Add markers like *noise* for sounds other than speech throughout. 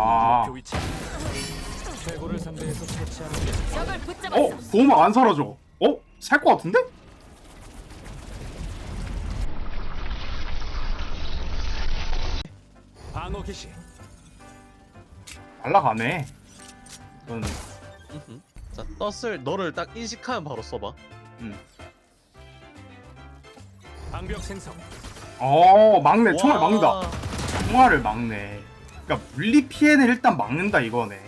아. 목표 위치. 최고를 상대해서 처치하는 게 적을 붙잡았어. 어? 보호막 안 사라져 어? 살 것 같은데? 방어 개시. 날라가네 이건 음흠. 자 떴을 너를 딱 인식하면 바로 써봐. 음. 방벽 생성. 어 막네 총알 와. 막는다 총알을 막네 그니까 물리 피해는 일단 막는다 이거네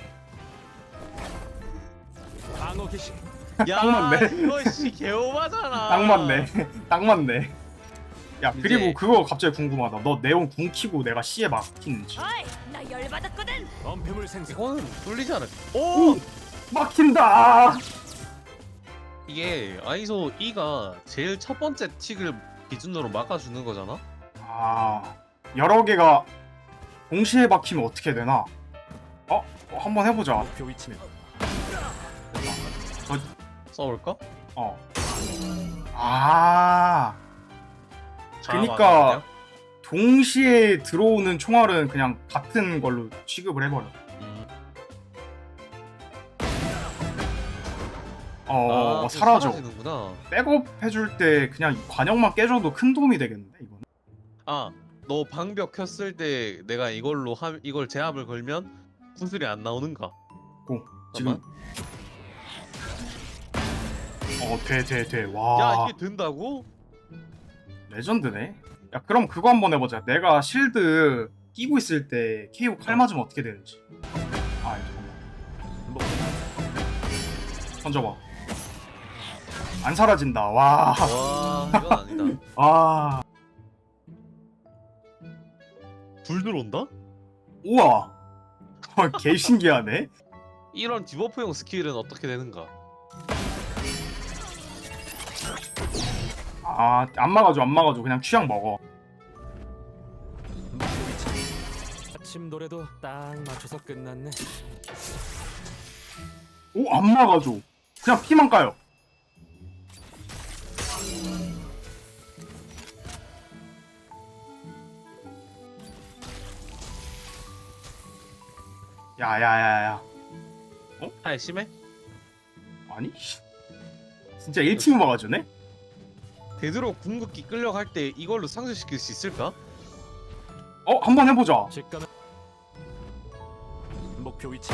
방어 개시. *laughs* 야 딱 맞네. 이거 씨 개오바잖아. *laughs* 딱 맞네 *laughs* 딱 맞네 야 이제- 그리고 그거 갑자기 궁금하다 너 네온 궁 키고 내가 C에 막히는지 어이, 나 열받았거든. 엄폐물 생성. 이거는 뚫리지 않을. 오 오! 막힌다 이게 아이소 2가 제일 첫 번째 틱을 기준으로 막아주는 거잖아. 아 여러 개가 동시에 막히면 어떻게 되나 어? 어, 한번 해보자 목표 위치는 써볼까? 어. 아, 자, 그니까 동시에 들어오는 총알은 그냥 같은 걸로 취급을 해버려. 음. 어, 아, 또 사라져. 사라지는구나. 백업 해줄 때 그냥 관역만 깨줘도 큰 도움이 되겠는데, 이거는? 아, 너 방벽 켰을 때 내가 이걸로 하, 이걸 제압을 걸면 구슬이 안 나오는가? 고. 지금. 어, 돼, 돼, 돼. 야 와, 이게 된다고? 레전드네. 야, 그럼 그거 한번 해보자. 내가 실드 끼고 있을 때 KO 칼 맞으면 어떻게 되는지. 아, 잠깐만. 던져봐. 안 사라진다. 와. 와 이건 아니다. *laughs* 아. 불 들어온다? 우와. *laughs* 어, 개 신기하네. 이런 디버프용 스킬은 어떻게 되는가? 아, 안 막아줘, 안 막아줘. 그냥 취향 먹어. 아침 노래도 딱 맞춰서 끝났네. 오, 안 막아줘. 그냥 피만 까요. 야야야야. 아 심해? 아니? 씨. 진짜 1팀 막아주네? 되도록 궁극기 끌려갈 때 이걸로 상쇄시킬 수 있을까? 어, 한번 해보자. 직감은 목표 위치.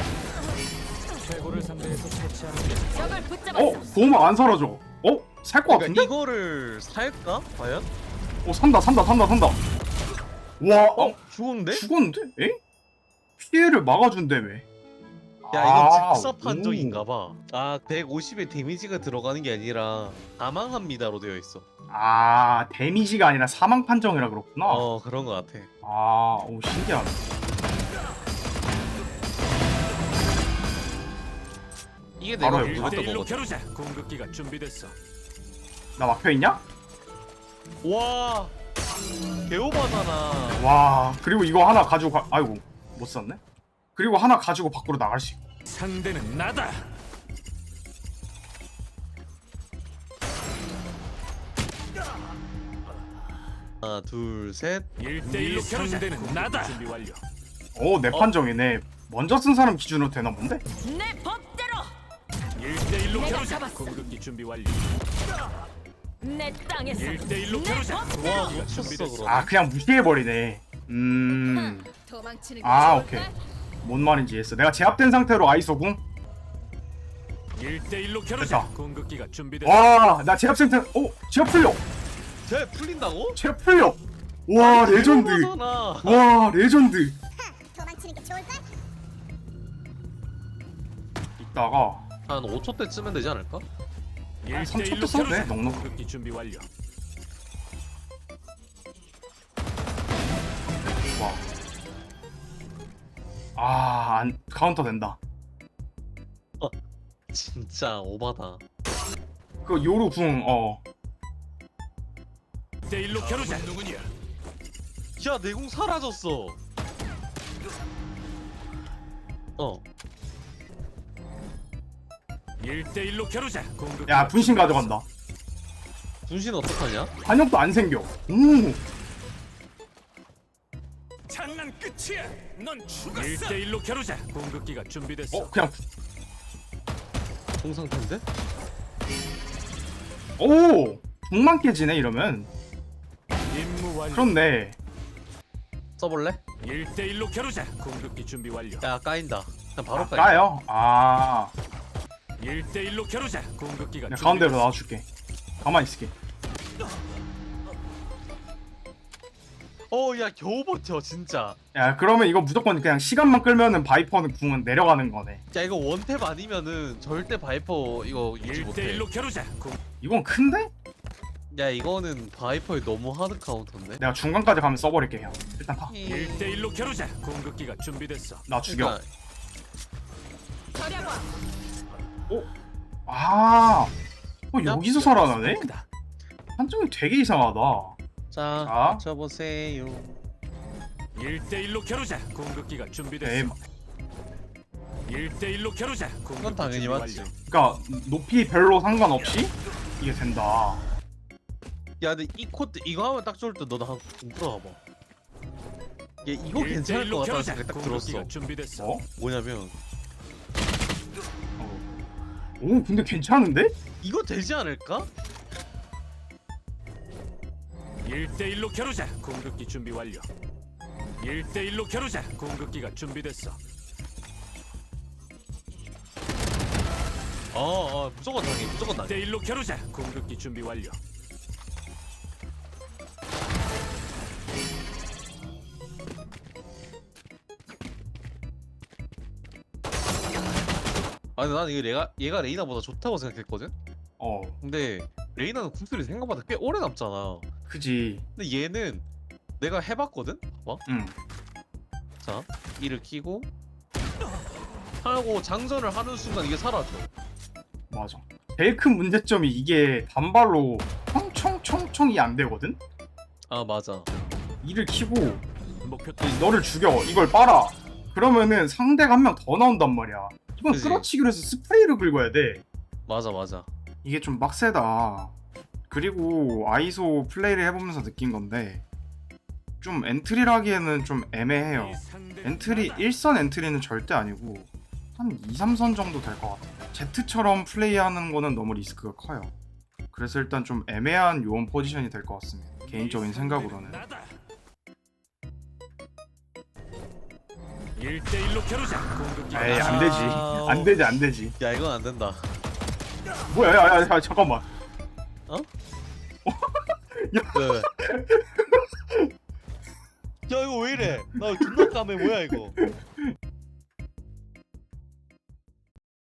최고를 상대해서 처치하는 게 적을 붙잡았어. 어, 보호막 안 사라져. 어? 살것 같은데? 그러니까 이거를 살까? 과연? 어, 산다, 산다, 산다, 산다. 와, 어? 어? 죽었는데? 죽었는데? 에? 피해를 막아준다며. 야 이건 아, 즉사 판정인가 오. 봐. 아 150의 데미지가 들어가는 게 아니라 사망합니다로 되어 있어. 아, 데미지가 아니라 사망 판정이라 그렇구나. 어 그런 거 같아. 아, 오, 신기하네. 이게 바로 내가. 누렸던 1대1로 거거든. 겨루자. 공격기가 준비됐어. 나 막혀 있냐? 와 개오바잖아. 와, 그리고 이거 하나 가지고 가, 아이고, 못 썼네? 그리고 하나 가지고 밖으로 나갈 수 있고. 상대는 나다. 하나 둘 셋. 1대1로 겨루자. 상대는 나다. 준비 완료. 오, 내 판정이네. 먼저 쓴 사람 기준으로 되나 본데? 내 법대로 1대1로 내가 겨루자. 잡았어. 공격기 준비 완료. 내 땅에서 1대1로 내 겨루자. 와 법대로 놓쳤어. 그럼. 아, 그냥 무시해 버리네. 음, 도망치는 게 아? 오케이. 뭔 말인지 이해했어. 내가 제압된 상태로 아이소궁? 1대1로 겨루자. 됐다. 공격기가 준비됐어. 와, 나 제압 상태, 오, 제압 풀려! 쟤 풀린다고? 제압 풀려! 와, 레전드! 와, 레전드! 도망치는 게 좋을까? 이따가, 한 5초 때쯤면 되지 않을까? 3초 1대1로 썼네, 겨루자. 넉넉. 공격기 준비 완료. 아, 안, 카운터 된다. 진짜 오바다. 그 요루 궁, 어. 1대1로 겨루자. 누구냐? 야 내공 사라졌어. 어. 1대1로 겨루자. 야, 분신 가져간다. 분신 어떡하냐? 반역도 안 생겨. 오, 1대1로 겨루자. 공격기가 준비됐어. 어 그냥 공상태인데? 오 궁만 깨지네 이러면 임무 완료. 그렇네 써볼래? 1대1로 겨루자. 공격기 준비 완료. 야 까인다 그냥 바로 아, 까인다 까요? 아 1대1로 겨루자. 공격기가 그냥. 가운데로 나와줄게 가만히 있을게 어야 겨우 버텨 진짜 야 그러면 이거 무조건 그냥 시간만 끌면은 바이퍼는 궁은 내려가는 거네 야 이거 원탭 아니면은 절대 바이퍼 이거 유지 못해 1대1로 겨루자. 공... 이건 큰데? 야 이거는 바이퍼의 너무 하드 카운터인데? 내가 중간까지 가면 써버릴게 형 일단 파. 1대1로 겨루자. 공격기가 준비됐어. 나 죽여 그러니까 절약왕 아 어, 여기서 살아나네? 한정이 되게 이상하다 자 자. 맞춰보세요 1대1로 겨루자. 공격기가 준비됐어. 1대1로 겨루자. 그건 당연히 맞지. 그니까 높이 별로 상관없이 이게 된다 야 근데 이 코트 이거 하면 딱 좋을 때 너도 한번 들어가봐 야 이거 괜찮을 1대1로 것 같다는. 생각이 딱 들었어 준비됐어. 어? 뭐냐면 오 근데 괜찮은데? 이거 되지 않을까? 1대1로 겨루자. 공격기 준비 완료. 1대1로 겨루자. 공격기가 준비됐어. 어 어 무조건 당해 무조건 당해 1대1로 겨루자. 공격기 준비 완료. 아 근데 나는 이거 얘가 얘가 레이나보다 좋다고 생각했거든? 어 근데 레이나는 궁술이 생각보다 꽤 오래 남잖아 그지. 근데 얘는 내가 해봤거든? 봐봐 응. 자 이를 키고 하고 장전을 하는 순간 이게 사라져. 맞아. 제일 큰 문제점이 이게 단발로 청청청청이 안 되거든? 아 맞아. 이를 키고 너를 죽여. 이걸 빨아. 그러면은 상대가 한 명 더 나온단 말이야. 이건 그지. 끌어치기로 해서 스프레이를 긁어야 돼. 맞아 맞아. 이게 좀 빡세다 그리고 아이소 플레이를 해보면서 느낀 건데 좀 엔트리라기에는 좀 애매해요. 엔트리 1선 엔트리는 절대 아니고 한 2, 3선 정도 될 것 같아요 Z처럼 플레이하는 거는 너무 리스크가 커요. 그래서 일단 좀 애매한 요원 포지션이 될 것 같습니다. 개인적인 생각으로는. 1대1로 겨루자. 에이 안 아, 되지. 안 되지 안 되지. 야 이건 안 된다. 뭐야 야, 야, 야 잠깐만 왜, 왜? 야 이거 왜 이래? 나 존나 까매. 뭐야 이거